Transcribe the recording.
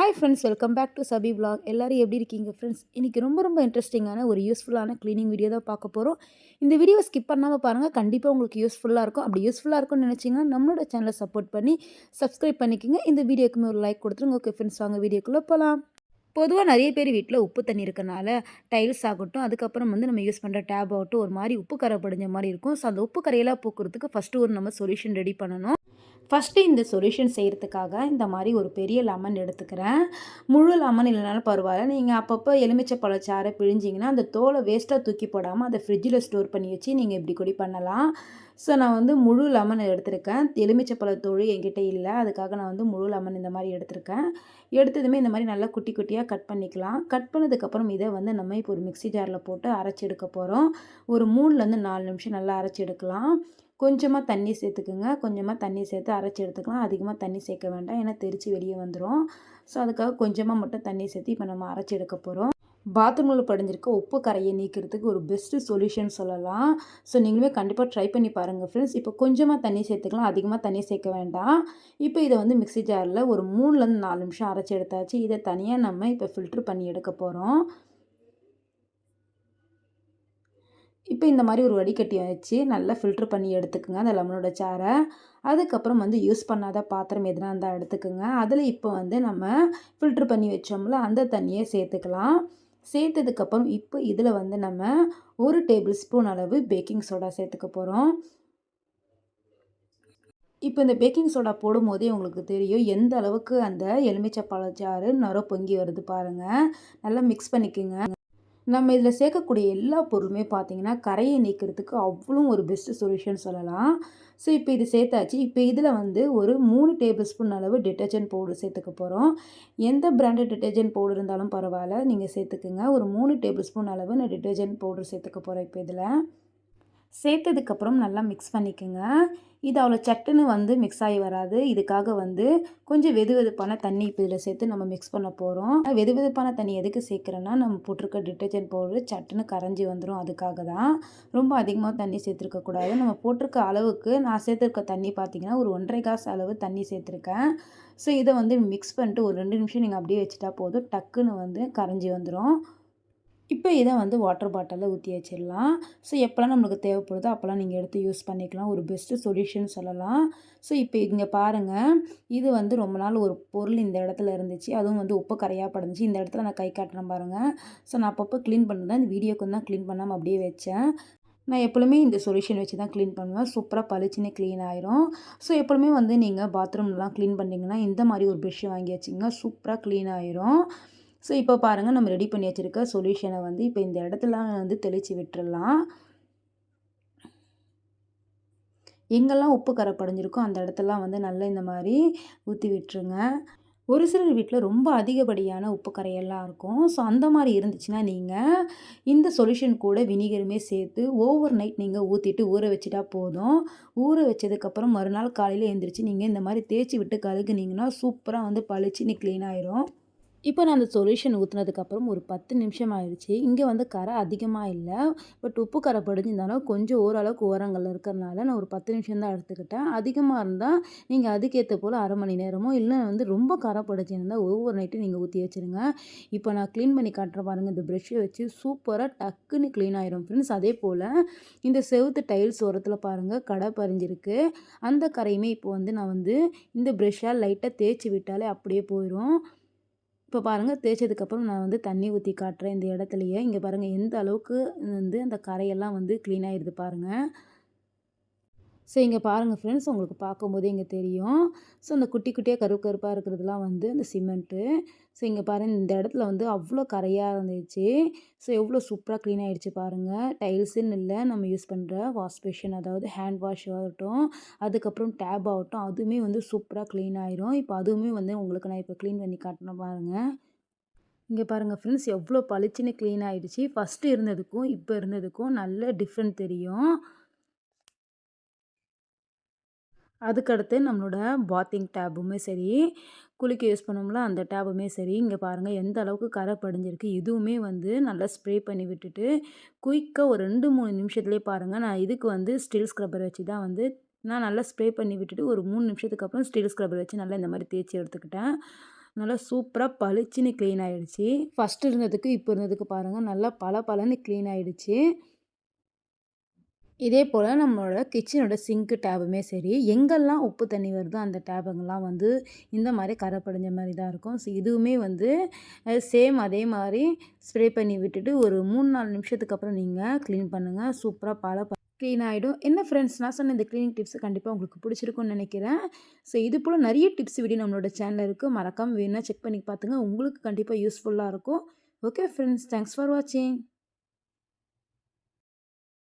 Hi friends welcome back to Sabi blog எல்லோரும் எப்படி இருக்கீங்க ஃப்ரெண்ட்ஸ் இன்றைக்கி ரொம்ப ரொம்ப இன்ட்ரெஸ்டிங்கான ஒரு யூஸ்ஃபுல்லான க்ளீனிங் வீடியோ தான் பார்க்க போகிறோம் இந்த வீடியோவை ஸ்கிப் பண்ணாமல் பாருங்கள் கண்டிப்பாக உங்களுக்கு யூஸ்ஃபுல்லாக இருக்கும். அப்படி யூஸ்ஃபுல்லாக இருக்கும்னு நினச்சிங்கன்னா நம்மளோட சேனலை சப்போர்ட் பண்ணி சப்ஸ்கிரைப் பண்ணிக்கோங்க. இந்த வீடியோக்குமே ஒரு லைக் கொடுத்துருங்க. ஓகே ஃப்ரெண்ட்ஸ் வாங்க வீடியோக்குள்ளே போகலாம் பொதுவாக நிறைய பேர் வீட்டில் உப்பு தண்ணி இருக்கனால டைல்ஸ் ஆகட்டும் அதுக்கப்புறம் வந்து நம்ம யூஸ் பண்ணுற டேப் ஆகட்டும் ஒரு மாதிரி உப்பு கரை படிஞ்ச மாதிரி இருக்கும். ஸோ அந்த உப்பு கரையெல்லாம் போக்குறதுக்கு ஃபஸ்ட்டு ஒரு நம்ம சொல்யூஷன் ரெடி பண்ணணும். ஃபஸ்ட்டு இந்த சொல்யூஷன் செய்கிறதுக்காக இந்த மாதிரி ஒரு பெரிய லெமன் எடுத்துக்கிறேன். முழு லெமன் இல்லைனாலும் பரவாயில்ல. நீங்கள் அப்பப்போ எலுமிச்சை பழச்சாரை பிழிஞ்சிங்கன்னா அந்த தோலை வேஸ்ட்டாக தூக்கி போடாமல் அதை ஃப்ரிட்ஜில் ஸ்டோர் பண்ணி வச்சு நீங்கள் இப்படி கூட பண்ணலாம். ஸோ நான் வந்து முழு லெமன் எடுத்திருக்கேன். எலுமிச்சை பழத்தோடு என்கிட்ட இல்லை. அதுக்காக நான் வந்து முழு லெமன் இந்த மாதிரி எடுத்திருக்கேன். எடுத்ததுமே இந்த மாதிரி நல்லா குட்டி குட்டியாக கட் பண்ணிக்கலாம். கட் பண்ணதுக்கப்புறம் இதை வந்து நம்ம இப்போ ஒரு மிக்ஸி ஜாரில் போட்டு அரைச்சி எடுக்க போகிறோம் ஒரு மூணுலேருந்து நாலு நிமிஷம் நல்லா அரைச்சி எடுக்கலாம். கொஞ்சமாக தண்ணி சேர்த்துக்குங்க. கொஞ்சமாக தண்ணி சேர்த்து அரைச்சி எடுத்துக்கலாம். அதிகமாக தண்ணி சேர்க்க வேண்டாம். ஏன்னா தெரித்து வெளியே வந்துடும் ஸோ அதுக்காக கொஞ்சமாக மட்டும் தண்ணி சேர்த்து இப்போ நம்ம அரைச்சி எடுக்க போகிறோம் பாத்ரூமில் படிஞ்சிருக்க உப்பு கரையை நீக்கிறதுக்கு ஒரு பெஸ்ட்டு சொல்யூஷன் சொல்லலாம். ஸோ நீங்களுமே கண்டிப்பாக ட்ரை பண்ணி பாருங்கள் ஃப்ரெண்ட்ஸ் இப்போ கொஞ்சமாக தண்ணி சேர்த்துக்கலாம். அதிகமாக தண்ணி சேர்க்க வேண்டாம். இப்போ இதை வந்து மிக்ஸி ஜாரில் ஒரு மூணுலேருந்து நாலு நிமிஷம் அரைச்சி எடுத்தாச்சு. இதை தனியாக நம்ம இப்போ ஃபில்ட்ரு பண்ணி எடுக்க போகிறோம் இப்போ இந்த மாதிரி ஒரு வடிகட்டி வச்சு நல்லா ஃபில்ட்ரு பண்ணி எடுத்துக்கோங்க அந்த லெமனோட சாரை அதுக்கப்புறம் வந்து யூஸ் பண்ணாத பாத்திரம் எதுனா இருந்தால் எடுத்துக்கோங்க. அதில் இப்போ வந்து நம்ம ஃபில்ட்ரு பண்ணி வச்சோம்ல அந்த தண்ணியை சேர்த்துக்கலாம். சேர்த்ததுக்கப்புறம் இப்போ இதில் வந்து நம்ம ஒரு டேபிள் ஸ்பூன் அளவு பேக்கிங் சோடா சேர்த்துக்க போகிறோம் இப்போ இந்த பேக்கிங் சோடா போடும்போதே உங்களுக்கு தெரியும் எந்த அளவுக்கு அந்த எலுமிச்சை பழச்சாறு நுர பொங்கி வருது பாருங்கள் நல்லா மிக்ஸ் பண்ணிக்கோங்க. நம்ம இதில் சேர்க்கக்கூடிய எல்லா பொருளுமே பார்த்திங்கன்னா கரையை நீக்கிறதுக்கு அவ்வளோ ஒரு பெஸ்ட்டு சொல்யூஷன் சொல்லலாம். ஸோ இப்போ இது சேர்த்தாச்சு. இப்போ இதில் வந்து ஒரு மூணு டேபிள் ஸ்பூன் அளவு டிட்டர்ஜென்ட் பவுடர் சேர்த்துக்க போகிறோம் எந்த பிராண்டட் டிட்டர்ஜென்ட் பவுடர் இருந்தாலும் பரவாயில்ல. நீங்கள் சேர்த்துக்குங்க. ஒரு மூணு டேபிள் ஸ்பூன் அளவு நான் டிட்டர்ஜென்ட் பவுடர் சேர்த்துக்க போகிறேன் இப்போ இதில். சேர்த்ததுக்கப்புறம் நல்லா மிக்ஸ் பண்ணிக்கோங்க. இது அவ்வளோ சட்டுன்னு வந்து மிக்ஸ் ஆகி வராது. இதுக்காக வந்து கொஞ்சம் வெது வெதுப்பான தண்ணி இப்போ இதில் சேர்த்து நம்ம மிக்ஸ் பண்ண போகிறோம் வெது வெதுப்பான தண்ணி எதுக்கு சேர்க்குறேன்னா நம்ம போட்டிருக்க டிட்டர்ஜென்ட் பவுடர் சட்டுன்னு கரைஞ்சி வந்துடும் அதுக்காக தான். ரொம்ப அதிகமாக தண்ணி சேர்த்துருக்கக்கூடாது நம்ம போட்டிருக்க அளவுக்கு நான் சேர்த்துருக்க தண்ணி பார்த்திங்கன்னா ஒரு ஒன்றரை காசு அளவு தண்ணி சேர்த்துருக்கேன். ஸோ இதை வந்து மிக்ஸ் பண்ணிட்டு ஒரு ரெண்டு நிமிஷம் நீங்கள் அப்படியே வச்சுட்டா போதும். டக்குன்னு வந்து கரைஞ்சி வந்துடும் இப்போ இதை வந்து வாட்டர் பாட்டிலில் ஊற்றி வச்சிடலாம் ஸோ எப்போல்லாம் நம்மளுக்கு தேவைப்படுதோ அப்போல்லாம் நீங்கள் எடுத்து யூஸ் பண்ணிக்கலாம். ஒரு பெஸ்ட்டு சொல்யூஷன் சொல்லலாம். ஸோ இப்போ இங்கே பாருங்கள் இது வந்து ரொம்ப நாள் ஒரு பொருள் இந்த இடத்துல இருந்துச்சு. அதுவும் வந்து உப்பு கரையாக படைஞ்சி இந்த இடத்துல நான் கை காட்டுறேன் பாருங்கள் ஸோ நான் அப்பப்போ க்ளீன் பண்ணுறேன். இந்த வீடியோக்கு தான் க்ளீன் பண்ணாமல் அப்படியே வச்சேன். நான் எப்பொழுதுமே இந்த சொல்யூஷன் வச்சு தான் க்ளீன் பண்ணுவேன். சூப்பராக பளிச்சுன்னு க்ளீன் ஆயிரும். ஸோ எப்பொழுதுமே வந்து நீங்கள் பாத்ரூம்லாம் க்ளீன் பண்ணிங்கன்னா இந்த மாதிரி ஒரு ப்ரெஷ்ஷை வாங்கி வச்சிங்கன்னா சூப்பராக க்ளீன் ஆயிரும். ஸோ இப்போ பாருங்கள் நம்ம ரெடி பண்ணி வச்சுருக்க சொல்யூஷனை வந்து இப்போ இந்த இடத்துல வந்து தெளித்து விட்டுறலாம். எங்கெல்லாம் உப்பு கரை படைஞ்சிருக்கோ அந்த இடத்தெல்லாம் வந்து நல்லா இந்த மாதிரி ஊற்றி விட்டுருங்க. ஒரு சிலர் வீட்டில் ரொம்ப அதிகப்படியான உப்பு கரையெல்லாம் இருக்கும். ஸோ அந்த மாதிரி இருந்துச்சுன்னா நீங்கள் இந்த சொல்யூஷன் கூட வினிகருமே சேர்த்து ஓவர் நைட் நீங்கள் ஊற்றிட்டு ஊற வச்சுட்டா போதும். ஊற வச்சதுக்கப்புறம் மறுநாள் காலையில் எழுந்திரிச்சு நீங்கள் இந்த மாதிரி தேய்ச்சி விட்டு கழுகுனீங்கன்னா சூப்பராக வந்து பளிச்சுன்னு க்ளீன் ஆயிரும். இப்போ நான் அந்த சொல்யூஷன் ஊற்றுனதுக்கப்புறம் ஒரு பத்து நிமிஷம் ஆயிடுச்சு. இங்கே வந்து கரை அதிகமாக இல்லை. பட் உப்பு கரை படிஞ்சிருந்தாலும் கொஞ்சம் ஓரளவுக்கு ஓரங்களில் இருக்கிறனால நான் ஒரு பத்து நிமிஷம் தான் எடுத்துக்கிட்டேன். அதிகமாக இருந்தால் நீங்கள் அதுக்கேற்ற போல் அரை மணி நேரமோ இல்லை வந்து ரொம்ப கரை படிச்சிருந்தால் ஒவ்வொரு நைட்டும் நீங்கள் ஊற்றி வச்சுருங்க. இப்போ நான் க்ளீன் பண்ணி காட்டுற பாருங்கள் இந்த ப்ரெஷ்ஷை வச்சு சூப்பராக டக்குன்னு க்ளீன் ஆயிரும் ஃப்ரெண்ட்ஸ் அதே போல் இந்த செவுத்து டைல்ஸ் ஓரத்தில் பாருங்கள் கடை பறிஞ்சிருக்கு. அந்த கரையுமே இப்போ வந்து நான் வந்து இந்த ப்ரெஷ்ஷாக லைட்டாக தேய்ச்சி விட்டாலே அப்படியே போயிடும் இப்போ பாருங்கள் தேய்ச்சதுக்கப்புறம் நான் வந்து தண்ணி ஊற்றி காட்டுறேன் இந்த இடத்துலையே. இங்கே பாருங்கள் எந்த அளவுக்கு வந்து அந்த கரையெல்லாம் வந்து க்ளீன் ஆகிடுது பாருங்கள் ஸோ இங்கே பாருங்கள் ஃப்ரெண்ட்ஸ் உங்களுக்கு பார்க்கும்போதே இங்கே தெரியும். ஸோ அந்த குட்டி குட்டியாக கருப்பு கருப்பாக இருக்கிறதுலாம் வந்து இந்த சிமெண்ட்டு ஸோ இங்கே பாருங்கள் இந்த இடத்துல வந்து அவ்வளோ கரையாக இருந்துச்சு. ஸோ எவ்வளோ சூப்பராக க்ளீன் ஆகிடுச்சு பாருங்கள் டைல்ஸுன்னு இல்லை நம்ம யூஸ் பண்ணுற வாஷ் பேஷன் அதாவது ஹேண்ட் வாஷ் ஆகட்டும் அதுக்கப்புறம் டேப் ஆகட்டும் அதுவுமே வந்து சூப்பராக க்ளீன் ஆயிரும். இப்போ அதுவுமே வந்து உங்களுக்கு நான் இப்போ க்ளீன் பண்ணி காட்டினேன் பாருங்கள் இங்கே பாருங்கள் ஃப்ரெண்ட்ஸ் எவ்வளோ பளிச்சுன்னு க்ளீன் ஆகிடுச்சு ஃபஸ்ட்டு இருந்ததுக்கும் இப்போ இருந்ததுக்கும் நல்ல டிஃப்ரெண்ட் தெரியும். அதுக்கடுத்து நம்மளோட பாத்திங் டேபுமே சரி குளிக்க யூஸ் பண்ணோம்ல அந்த டேபுமே சரி இங்கே பாருங்கள் எந்த அளவுக்கு கரை படிஞ்சிருக்கு இதுவுமே வந்து நல்லா ஸ்ப்ரே பண்ணி விட்டுட்டு குயிக்காக ஒரு ரெண்டு மூணு நிமிஷத்துலேயே பாருங்கள் நான் இதுக்கு வந்து ஸ்டில் ஸ்க்ரப்பர் வச்சு தான் வந்து நான் நல்லா ஸ்ப்ரே பண்ணி விட்டுட்டு ஒரு மூணு நிமிஷத்துக்கு அப்புறம் ஸ்டீல் ஸ்க்ரப்பர் வச்சு நல்லா இந்த மாதிரி தேய்ச்சி எடுத்துக்கிட்டேன். நல்லா சூப்பராக பளிச்சுன்னு க்ளீன் ஆகிடுச்சு ஃபஸ்ட்டு இருந்ததுக்கு இப்போ இருந்ததுக்கு பாருங்கள் நல்லா பல பலன்னு க்ளீன் ஆகிடுச்சு இதே போல் நம்மளோட கிச்சனோட சிங்க்கு டேபுமே சரி எங்கெல்லாம் உப்பு தண்ணி வருதோ அந்த டேபுங்கெல்லாம் வந்து இந்த மாதிரி கரை படிஞ்ச மாதிரி தான் இருக்கும். ஸோ இதுவுமே வந்து சேம் அதே மாதிரி ஸ்ப்ரே பண்ணி விட்டுட்டு ஒரு மூணு நாலு நிமிஷத்துக்கு அப்புறம் நீங்கள் க்ளீன் பண்ணுங்கள் சூப்பராக பல க்ளீன் ஆகிடும் என்ன ஃப்ரெண்ட்ஸ் நான் சொன்ன இந்த க்ளீனிங் டிப்ஸ் கண்டிப்பாக உங்களுக்கு பிடிச்சிருக்கும்னு நினைக்கிறேன். ஸோ இது போல் நிறைய டிப்ஸ் வீடியோ நம்மளோட சேனலில் இருக்குது மறக்காமல் வேணால் செக் பண்ணி பார்த்துங்க உங்களுக்கு கண்டிப்பாக யூஸ்ஃபுல்லாக இருக்கும். ஓகே ஃப்ரெண்ட்ஸ் தேங்க்ஸ் ஃபார் வாட்சிங்